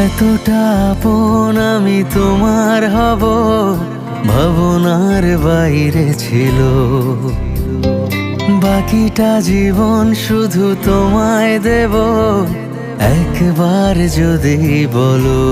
কতটা আপন আমি তোমার হব, ভাবনার বাইরে ছিল। বাকিটা জীবন শুধু তোমায় দেব, একবার যদি বলো।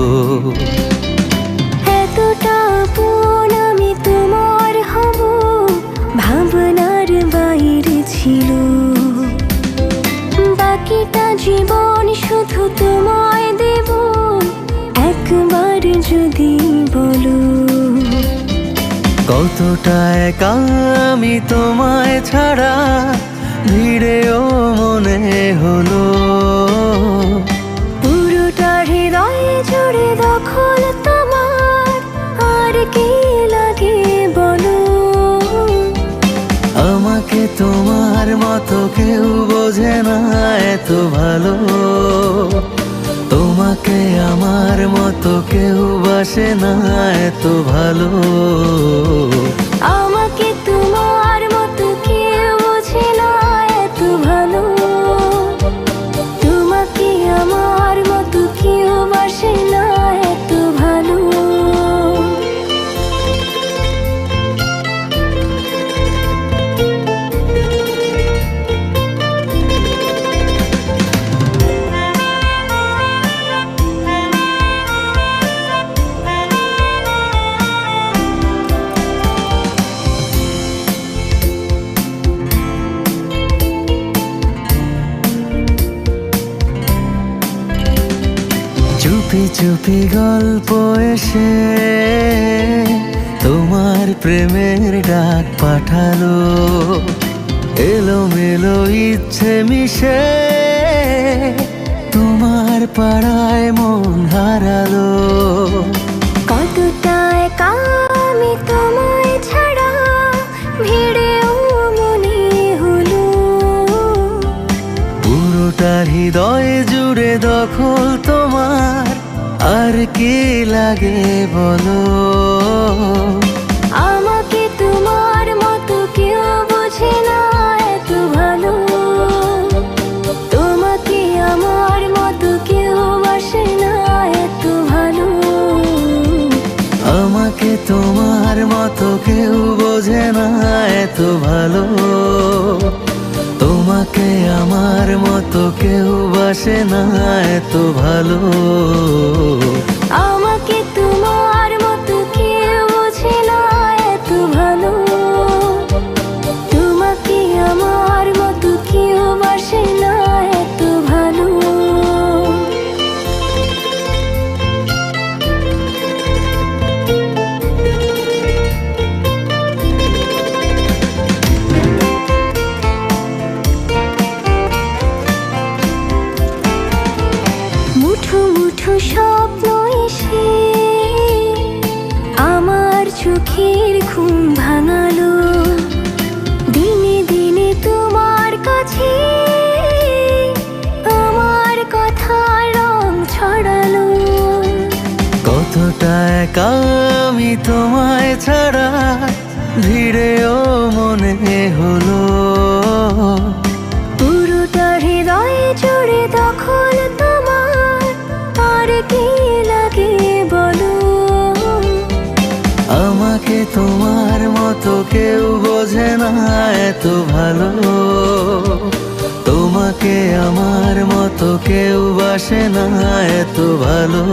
কতটা একা আমি তোমায় ছাড়া ভিড়েও মনে হলো। পুরোটা হৃদয় জুড়ে দখল তোমার আর কি লাগে বলো? আমাকে তোমার মতো কেউ বোঝে না এত ভালো। আমার মতো কেউ বাসে না এত ভালো। চুপি চুপি গল্প এসে তোমার প্রেমের ডাক পাঠালো। এলো মেলো ইচ্ছে মিশে তোমার পাড়ায় মন হারালো। আর কি লাগে বলো? আমাকে তোমার মতো কেউ বোঝে না এত ভালো। তোমাকে আমার মতো কেউ বাসে না এত ভালো। আমাকে তোমার মতো কেউ বোঝে না এত ভালো। তোমাকে আমার মতো কেউ বাসে না এত ভালো। আমাকে স্বপ্ন এসে আমার চোখের ঘুম ভাঙালো। দিনে দিনে তোমার কাছে আমার কথা রং ছড়ালো। কতটা একা আমি তোমায় ছাড়া ভিড়েও তোমার মতো কেউ বোঝে না এত ভালো। তোমাকে আমার মতো কেউ বাসে না এত ভালো।